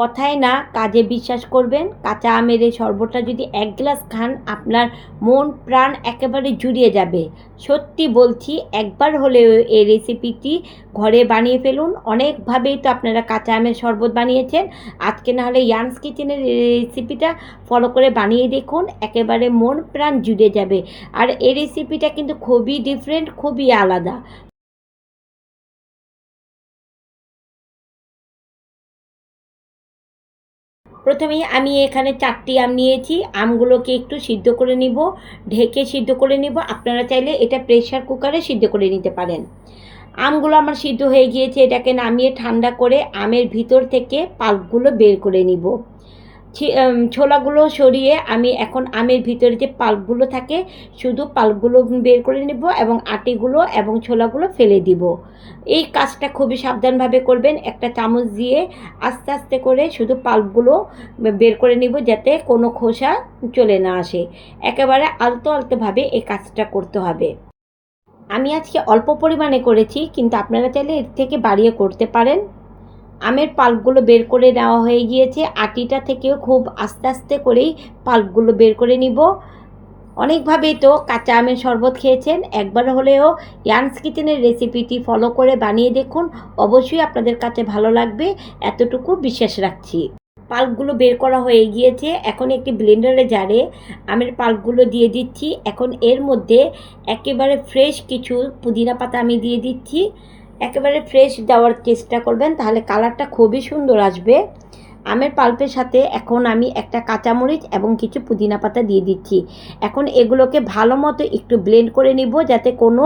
কথায় না কাজে বিশ্বাস করবেন। কাঁচা আমের এই শরবতটা যদি এক গ্লাস খান, আপনার মন, প্রাণ একেবারে জুড়িয়ে যাবে। সত্যি বলছি, একবার হলেও এই রেসিপিটি ঘরে বানিয়ে ফেলুন। অনেকভাবেই তো আপনারা কাঁচা আমের শরবত বানিয়েছেন। আজকে না হলে ইয়ান্স কিচেনের রেসিপিটা ফলো করে বানিয়ে দেখুন, একেবারে মন, প্রাণ জুড়ে যাবে। আর এই রেসিপিটা কিন্তু খুবই ডিফারেন্ট খুবই আলাদা। প্রথমেই আমি এখানে চারটি আম নিয়েছি। আমগুলোকে একটু সিদ্ধ করে নিব, ঢেকে সিদ্ধ করে নিব। আপনারা চাইলে এটা প্রেশার কুকারে সিদ্ধ করে নিতে পারেন। আমগুলো আমার সিদ্ধ হয়ে গিয়েছে, এটাকে নামিয়ে ঠান্ডা করে আমের ভিতর থেকে পাল্পগুলো বের করে নিব। ছোলাগুলো সরিয়ে আমি এখন আমের ভিতরে যে পাল্পগুলো থাকে, শুধু পাল্পগুলো বের করে নেব এবং আটিগুলো এবং ছোলাগুলো ফেলে দিব। এই কাজটা খুবই সাবধানভাবে করবেন। একটা চামচ দিয়ে আস্তে আস্তে করে শুধু পাল্পগুলো বের করে নিব যাতে কোনো খোসা চলে না আসে। একেবারে আলতো আলতোভাবে এই কাজটা করতে হবে। আমি আজকে অল্প পরিমাণে করেছি, কিন্তু আপনারা চাইলে এর থেকে বাড়িয়ে করতে পারেন। আমের পাল্পগুলো বের করে নেওয়া হয়ে গিয়েছে। আটিটা থেকেও খুব আস্তে আস্তে করেই পাল্পগুলো বের করে নিব। অনেকভাবেই তো কাঁচা আমের শরবত খেয়েছেন। একবার হলেও ইয়ান্স কিচেনের রেসিপিটি ফলো করে বানিয়ে দেখুন। অবশ্যই আপনাদের কাছে ভালো লাগবে। এতটুকু বিশ্বাস রাখছি। পাল্পগুলো বের করা হয়ে গিয়েছে। এখন একটি ব্লেন্ডারে জারে আমের পাল্পগুলো দিয়ে দিচ্ছি। এখন এর মধ্যে একেবারে ফ্রেশ কিছু পুদিনা পাতা আমি দিয়ে দিচ্ছি। একেবারে ফ্রেশ দেওয়ার চেষ্টা করবেন, তাহলে কালারটা খুবই সুন্দর আসবে। আমের পাল্পের সাথে এখন আমি একটা কাঁচামরিচ এবং কিছু পুদিনা পাতা দিয়ে দিচ্ছি। এখন এগুলোকে ভালো মতো একটু ব্লেন্ড করে নিব, যাতে কোনো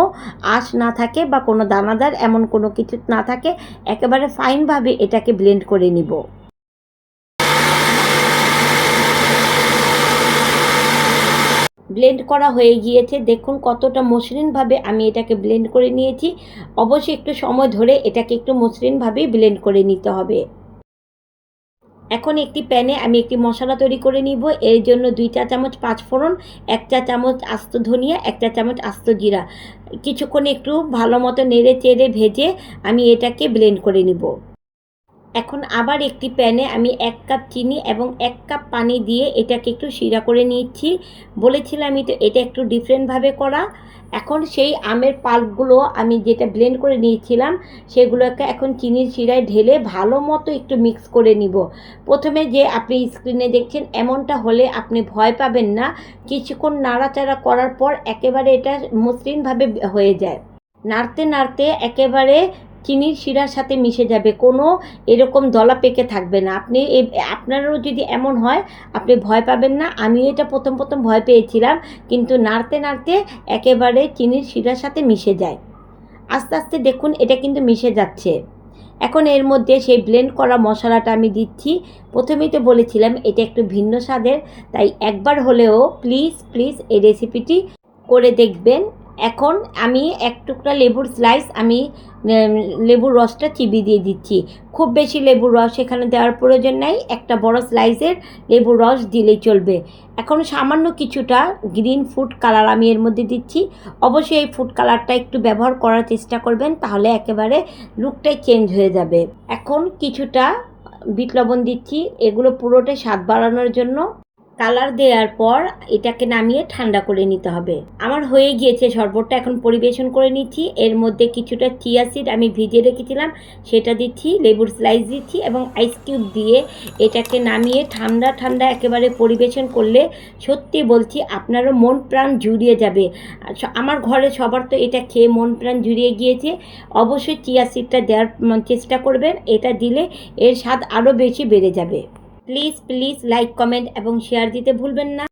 আঁশ না থাকে বা কোনো দানাদার এমন কোনো কিছু না থাকে। একেবারে ফাইনভাবে এটাকে ব্লেন্ড করে নিব। ব্লেন্ড করা হয়ে গিয়েছে। দেখুন কতটা মসৃণভাবে আমি এটাকে ব্লেন্ড করে নিয়েছি। অবশ্যই একটু সময় ধরে এটাকে একটু মসৃণভাবেই ব্লেন্ড করে নিতে হবে। এখন একটি প্যানে আমি একটি মশলা তৈরি করে নিব। এর জন্য দুই চা চামচ পাঁচ ফোড়ন এক চা চামচ আস্ত ধনিয়া, এক চা চামচ আস্ত জিরা। কিছুক্ষণ একটু ভালো মতো নেড়ে চেড়ে ভেজে আমি এটাকে ব্লেন্ড করে নিব। এখন আবার একটি প্যানে আমি এক কাপ চিনি এবং এক কাপ পানি দিয়ে এটাকে একটু শিরা করে নিচ্ছি। বলেছিলাম তো এটা একটু ডিফারেন্টভাবে করা। এখন সেই আমের পাল্পগুলো আমি যেটা ব্লেন্ড করে নিয়েছিলাম, সেগুলোকে এখন চিনির শিরায় ঢেলে ভালো মতো একটু মিক্স করে নিব। প্রথমে যে আপনি স্ক্রিনে দেখছেন, এমনটা হলে আপনি ভয় পাবেন না। কিছুক্ষণ নাড়াচাড়া করার পর একেবারে এটা মসৃণভাবে হয়ে যায়। নাড়তে নাড়তে একেবারে চিনির শিরার সাথে মিশে যাবে, কোনো এরকম দলা পেকে থাকবে না। আপনি এই আপনারও যদি এমন হয়, আপনি ভয় পাবেন না। আমিও এটা প্রথম প্রথম ভয় পেয়েছিলাম, কিন্তু নাড়তে নাড়তে একেবারে চিনির শিরার সাথে মিশে যায়। আস্তে আস্তে দেখুন, এটা কিন্তু মিশে যাচ্ছে। এখন এর মধ্যে সেই ব্লেন্ড করা মশলাটা আমি দিচ্ছি। প্রথমেই তো বলেছিলাম, এটা একটু ভিন্ন স্বাদের, তাই একবার হলেও প্লিজ প্লিজ এই রেসিপিটি করে দেখবেন। এখন আমি এক টুকরা লেবুর স্লাইস আমি লেবুর রসটা চিবি দিয়ে দিচ্ছি। খুব বেশি লেবুর রস এখানে দেওয়ার প্রয়োজন নাই, একটা বড় স্লাইসের লেবুর রস দিলেই চলবে। এখন সামান্য কিছুটা গ্রিন ফুড কালার আমি এর মধ্যে দিচ্ছি। অবশ্যই এই ফুড কালারটা একটু ব্যবহার করার চেষ্টা করবেন, তাহলে একেবারে লুকটাই চেঞ্জ হয়ে যাবে। এখন কিছুটা বিট লবণ দিচ্ছি, এগুলো পুরোটাই স্বাদ বাড়ানোর জন্য। কালার দেওয়ার পর এটাকে নামিয়ে ঠান্ডা করে নিতে হবে। আমার হয়ে গিয়েছে শরবতটা, এখন পরিবেশন করে নিচ্ছি। এর মধ্যে কিছুটা চিয়া সিড আমি ভিজিয়ে রেখেছিলাম, সেটা দিচ্ছি, লেবুর স্লাইস দিচ্ছি এবং আইস কিউব দিয়ে এটাকে নামিয়ে ঠান্ডা ঠান্ডা একেবারে পরিবেশন করলে সত্যি বলছি আপনারও মন প্রাণ জুড়িয়ে যাবে। আমার ঘরে সবার তো এটা খেয়ে মন প্রাণ জুড়িয়ে গিয়েছে। অবশ্যই চিয়া সিডটা দেওয়ার চেষ্টা করবেন, এটা দিলে এর স্বাদ আরও বেশি বেড়ে যাবে। প্লিজ প্লিজ লাইক কমেন্ট এবং শেয়ার দিতে ভুলবেন না।